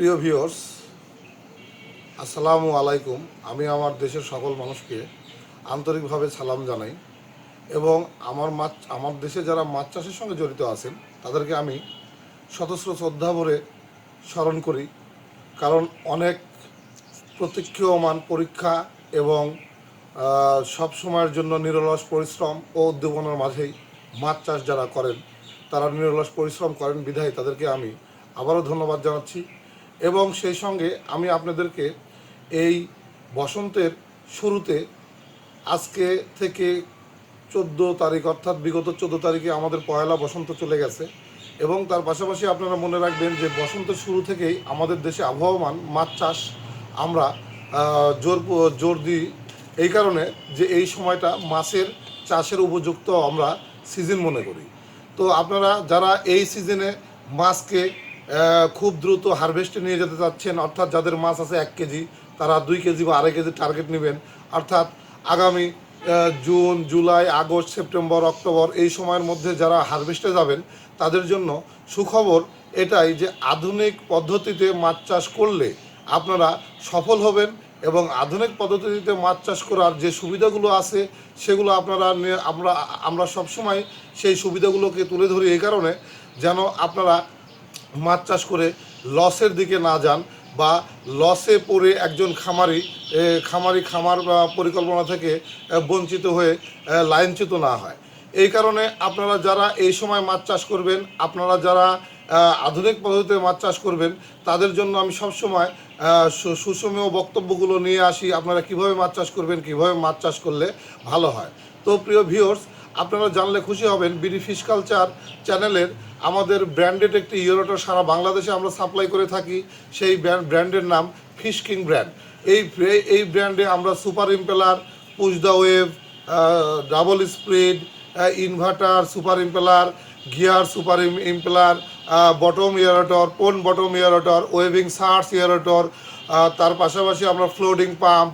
প্রিয় ভিউয়ার্স, আসসালামু আলাইকুম। আমি আমার দেশের সকল মানুষকে আন্তরিকভাবে সালাম জানাই এবং আমার মাছ, আমার দেশে যারা মাছ চাষের সঙ্গে জড়িত আছেন, তাদেরকে আমি সতস্র শ্রদ্ধা ভরে স্মরণ করি। কারণ অনেক প্রতীক্ষমান পরীক্ষা এবং সব সময়ের জন্য নিরলস পরিশ্রম ও উদ্দীপনার মাঝেই মাছ চাষ যারা করেন, তারা নিরলস পরিশ্রম করেন, বিধায় তাদেরকে আমি আবারও ধন্যবাদ জানাচ্ছি। এবং সেই সঙ্গে আমি আপনাদেরকে এই বসন্তের শুরুতে আজকে থেকে চোদ্দ তারিখ, অর্থাৎ বিগত চোদ্দ তারিখে আমাদের পয়লা বসন্ত চলে গেছে এবং তার পাশাপাশি আপনারা মনে রাখবেন যে বসন্তের শুরু থেকেই আমাদের দেশে আবহাওয়ামান মাছ চাষ, আমরা জোর জোর দিই। এই কারণে যে এই সময়টা মাছের চাষের উপযুক্ত আমরা সিজন মনে করি। তো আপনারা যারা এই সিজনে মাছকে খুব দ্রুত হারভেস্টে নিয়ে যেতে চাচ্ছেন। অর্থাৎ যাদের মাছ আছে এক কেজি, তারা দুই কেজি বা আড়াই কেজি টার্গেট নেবেন। অর্থাৎ আগামী June, July, August, September, October এই সময়ের মধ্যে যারা হারভেস্টে যাবেন, তাদের জন্য সুখবর এটাই যে আধুনিক পদ্ধতিতে মাছ চাষ করলে আপনারা সফল হবেন এবং আধুনিক পদ্ধতিতে মাছ চাষ করার যে সুবিধাগুলো আছে, সেগুলো আপনারা আমরা আমরা সবসময় সেই সুবিধাগুলোকে তুলে ধরি। এই কারণে যেন আপনারা মাছ চাষ করে লসের দিকে না যান বা লসে পড়ে একজন খামারি খামারি খামার পরিকল্পনা থেকে বঞ্চিত হয়ে লাইনচ্যুত না হয়। এই কারণে আপনারা যারা এই সময় মাছ চাষ করবেন, আপনারা যারা আধুনিক পদ্ধতিতে মাছ চাষ করবেন, তাদের জন্য আমি সবসময় সুষমীয় বক্তব্যগুলো নিয়ে আসি, আপনারা কীভাবে মাছ চাষ করবেন, কীভাবে মাছ চাষ করলে ভালো হয়। তো প্রিয় ভিউয়ার্স আপনারা জানলে খুশি হবেন বিডি ফিশ কালচার চ্যানেলের আমাদের ব্র্যান্ডেড একটি ইউরোটা সারা বাংলাদেশে আমরা সাপ্লাই করে থাকি, সেই ব্র্যান্ডের নাম ফিশ কিং ব্র্যান্ড এই এই- ব্র্যান্ডে আমরা super impeller push the wave double spread inverter super impeller gear super impeller bottom aerator pond bottom aerator waving surface aerator তার পাশাপাশি আমরা flooding pump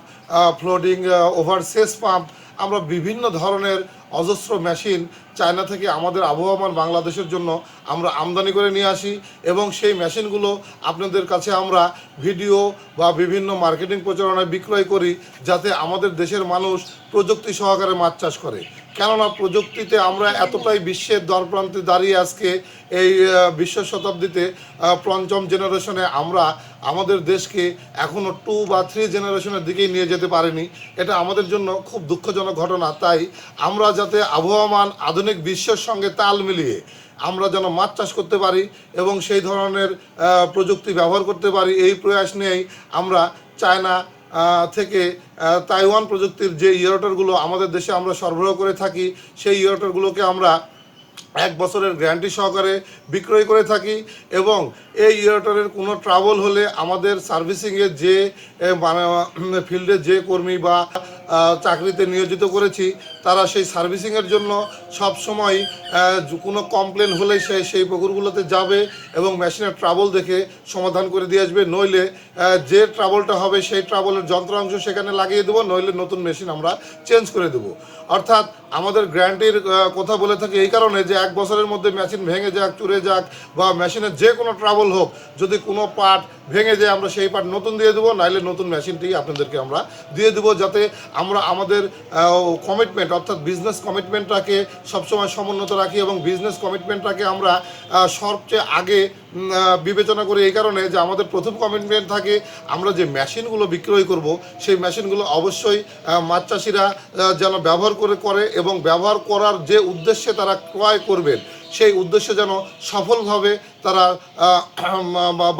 flooding overseas pump আমরা বিভিন্ন ধরনের অজস্র মেশিন চায়না থেকে আমাদের আবহাওয়ামান বাংলাদেশের জন্য আমরা আমদানি করে নিয়ে আসি এবং সেই মেশিনগুলো আপনাদের কাছে আমরা ভিডিও বা বিভিন্ন মার্কেটিং প্রচারণায় বিক্রয় করি যাতে আমাদের দেশের মানুষ প্রযুক্তি সহকারে মাছ চাষ করে। কেননা প্রযুক্তিতে আমরা এতটাই বিশ্বের দরপ্রান্তে দাঁড়িয়ে আজকে এই বিশ্ব শতাব্দীতে পঞ্চম জেনারেশনে আমরা আমাদের দেশকে এখনও টু বা থ্রি জেনারেশনের দিকেই নিয়ে যেতে পারিনি। এটা আমাদের জন্য খুব দুঃখজনক ঘটনা। তাই আমরা যাতে আবহাওয়ামান আধুনিক বিশ্বের সঙ্গে তাল মিলিয়ে আমরা যেন মাছ চাষ করতে পারি এবং সেই ধরনের প্রযুক্তি ব্যবহার করতে পারি, এই প্রয়াস নিয়েই আমরা চায়না থেকে তাইওয়ান প্রযুক্তির যে ইয়েরটারগুলো আমাদের দেশে আমরা সরবরাহ করে থাকি, সেই ইয়েরটারগুলোকে আমরা এক বছরের গ্যারান্টি সহকারে বিক্রয় করে থাকি এবং এই ইয়েরটারের কোনো ট্রাবল হলে আমাদের সার্ভিসিংয়ে যে মানে ফিল্ডে যে কর্মী বা চাকরিতে নিয়োজিত করেছি, তারা সেই সার্ভিসিংয়ের জন্য সব সময় কোনো কমপ্লেন হলে সে সেই পুকুরগুলোতে যাবে এবং মেশিনের ট্রাবল দেখে সমাধান করে দিয়ে আসবে। নইলে যে ট্রাবলটা হবে সেই ট্রাবলের যন্ত্রাংশ সেখানে লাগিয়ে দেবো, নইলে নতুন মেশিন আমরা চেঞ্জ করে দেবো। অর্থাৎ আমাদের গ্যারান্টির কথা বলে থাকি এই কারণে যে এক বছরের মধ্যে মেশিন ভেঙে যাক, চুরে যাক বা মেশিনের যে কোনো ট্রাবল হোক, যদি কোনো পার্ট ভেঙে যায়, আমরা সেই পার্ট নতুন দিয়ে দেবো, নাইলে নতুন মেশিনটি আপনাদেরকে আমরা দিয়ে দেবো যাতে আমরা আমাদের কমিটমেন্ট অর্থাৎ বিজনেস কমিটমেন্টটাকে সবসময় সমুন্নত রাখি এবং বিজনেস কমিটমেন্টটাকে আমরা সবচেয়ে আগে বিবেচনা করি এই কারণে যে আমাদের প্রথম কমিটমেন্ট থাকে আমরা যে মেশিনগুলো বিক্রয় করব, সেই মেশিনগুলো অবশ্যই মাছ চাষিরা যেন ব্যবহার করে করে এবং ব্যবহার করার যে উদ্দেশ্যে তারা ক্রয় করবেন, সেই উদ্দেশ্যে যেন সফলভাবে তারা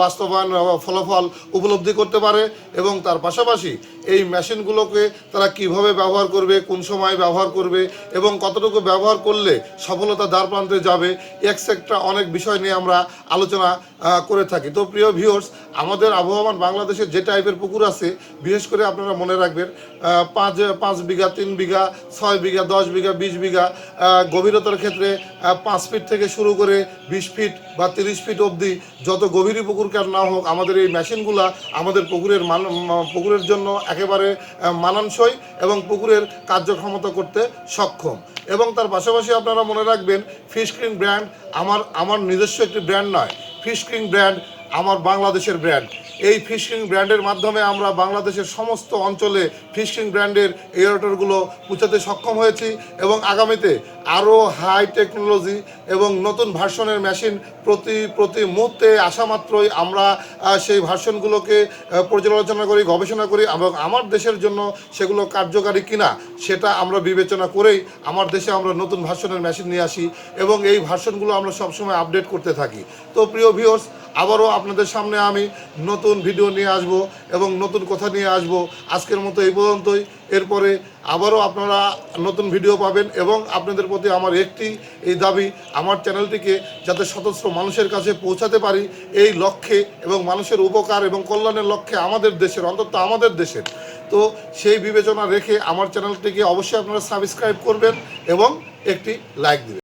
বাস্তবায়ন ফলাফল উপলব্ধি করতে পারে এবং তার পাশাপাশি এই মেশিনগুলোকে তারা কীভাবে ব্যবহার করবে, কোন সময় ব্যবহার করবে এবং কতটুকু ব্যবহার করলে সফলতা দ্বার প্রান্তে যাবে, এক্সেট্রা অনেক বিষয় নিয়ে আমরা আলোচনা করে থাকি। তো প্রিয় ভিউয়ার্স আমাদের আবহাওয়ান বাংলাদেশের যে টাইপের পুকুর আছে, বিশেষ করে আপনারা মনে রাখবেন পাঁচ পাঁচ বিঘা, তিন বিঘা, ছয় বিঘা, দশ বিঘা, বিশ বিঘা গভীরতার ক্ষেত্রে পাঁচ ফিট থেকে শুরু করে বিশ ফিট বা তিরিশ ফিট অবধি যত গভীরই পুকুর কেন না হোক, আমাদের এই মেশিনগুলা আমাদের পুকুরের মান, পুকুরের জন্য একেবারে মানানসই এবং পুকুরের কার্যক্ষমতা করতে সক্ষম। এবং তার পাশাপাশি আপনারা মনে রাখবেন ফিশ ক্রিং ব্র্যান্ড আমার আমার নিজস্ব একটি ব্র্যান্ড নয়। ফিশ ক্রিং ব্র্যান্ড আমার বাংলাদেশের ব্র্যান্ড এই ফিশিং ব্র্যান্ডের মাধ্যমে আমরা বাংলাদেশের সমস্ত অঞ্চলে ফিশিং ব্র্যান্ডের এয়ারটারগুলো পৌঁছাতে সক্ষম হয়েছি এবং আগামীতে আরও হাই টেকনোলজি এবং নতুন ভার্সনের মেশিন প্রতি প্রতি মুহূর্তে আসা মাত্রই আমরা সেই ভার্সনগুলোকে পর্যালোচনা করি, গবেষণা করি এবং আমার দেশের জন্য সেগুলো কার্যকারী কিনা সেটা আমরা বিবেচনা করেই আমার দেশে আমরা নতুন ভার্সনের মেশিন নিয়ে আসি এবং এই ভার্সনগুলো আমরা সবসময় আপডেট করতে থাকি। তো প্রিয় ভিউয়ার্স, আবারও আপনাদের সামনে আমি নতুন ভিডিও নিয়ে আসব এবং নতুন কথা নিয়ে আসব। আজকের মতো এই পর্যন্তই। এরপরে আবারও আপনারা নতুন ভিডিও পাবেন এবং আপনাদের প্রতি আমার একটি এই দাবি, আমার চ্যানেলটিকে যাতে সদস্য মানুষের কাছে পৌঁছাতে পারি, এই লক্ষ্যে এবং মানুষের উপকার এবং কল্যাণের লক্ষ্যে আমাদের দেশের, অন্তত আমাদের দেশের। তো সেই বিবেচনা রেখে আমার চ্যানেলটিকে অবশ্যই আপনারা সাবস্ক্রাইব করবেন এবং একটি লাইক দিবেন।